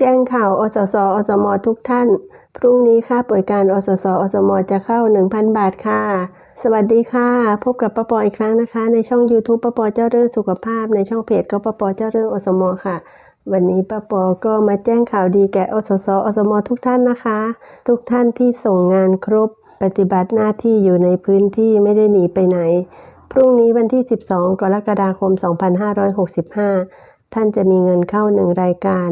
แจ้งข่าว อสส อสม ทุกท่าน พรุ่งนี้ค่าป่วยการ อสส อสม จะเข้า 1,000 บาทค่ะ สวัสดีค่ะ พบกับป้าปออีกครั้งนะคะ ในช่อง YouTube ป้าปอเจ้าเรื่องสุขภาพ ในช่องเพจก็ป้าปอเจ้าเรื่อง อสม ค่ะ วันนี้ป้าปอก็มาแจ้งข่าวดีแก่ อสส อสม ทุกท่านนะคะ ทุกท่านที่ส่งงานครบ ปฏิบัติหน้าที่อยู่ในพื้นที่ไม่ได้หนีไปไหน พรุ่งนี้วันที่ 12 กรกฎาคม 2565 ท่านจะมีเงินเข้าหนึ่งรายการ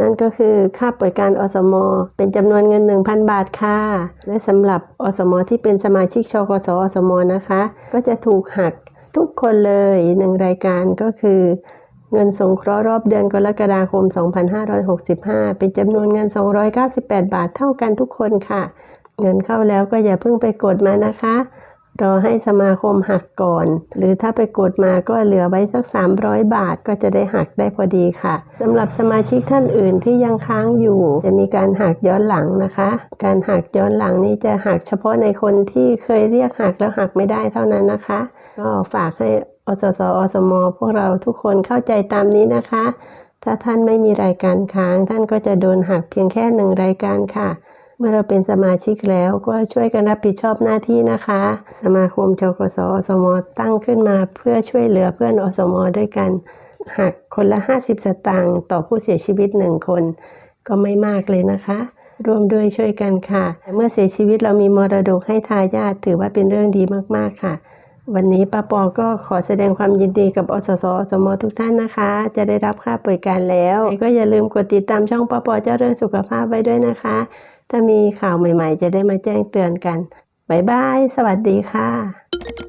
นั่นก็คือค่าป่วยการอสม เป็นจำนวนเงิน 1,000 บาทค่ะ และสำหรับอสม ที่เป็นสมาชิกชกสอสมนะคะ ก็จะถูกหักทุกคนเลยหนึ่งรายการก็คือ เงินสงเคราะห์รอบเดือนกรกฎาคม 2565 เป็นจำนวนเงิน 298 บาทเท่ากันทุกคนค่ะ เงินเข้าแล้วก็อย่าเพิ่งไปกดมานะคะ รอให้สมาคมหักก่อน หรือถ้าไปกดมาก็เหลือไว้สัก 300 บาทก็จะได้หักได้พอดีค่ะสำหรับสมาชิกท่านอื่นที่ยังค้างอยู่ จะมีการหักย้อนหลังนะคะ การหักย้อนหลังนี้จะหักเฉพาะในคนที่เคยเรียกหักแล้วหักไม่ได้เท่านั้นนะคะ ก็ฝากให้อสสอสมพวกเราทุกคนเข้าใจตามนี้นะคะ ถ้าท่านไม่มีรายการค้าง ท่านก็จะโดนหักเพียงแค่หนึ่งรายการค่ะ เมื่อเราเป็นสมาชิกแล้วก็ช่วยกันรับผิดชอบหน้าที่นะคะ สมาคมชกสอสมตั้งขึ้นมาเพื่อช่วยเหลือเพื่อนอสมด้วยกันหักคนละ 50 สตางค์ต่อผู้เสียชีวิตหนึ่งคน ก็ไม่มากเลยนะคะ ร่วมด้วยช่วยกันค่ะ เมื่อเสียชีวิตเรามีมรดกให้ทายาทถือว่าเป็นเรื่องดีมากๆค่ะ วันนี้ป้าปอก็ขอแสดงความยินดีกับอสสอสมทุกท่านนะคะ จะได้รับค่าป่วยการแล้ว ก็อย่าลืมกดติดตามช่องป้าปอเจ้าเรื่องสุขภาพไว้ด้วยนะคะ ถ้ามีข่าวใหม่ ๆ จะได้มาแจ้งเตือนกัน บ๊ายบาย สวัสดีค่ะ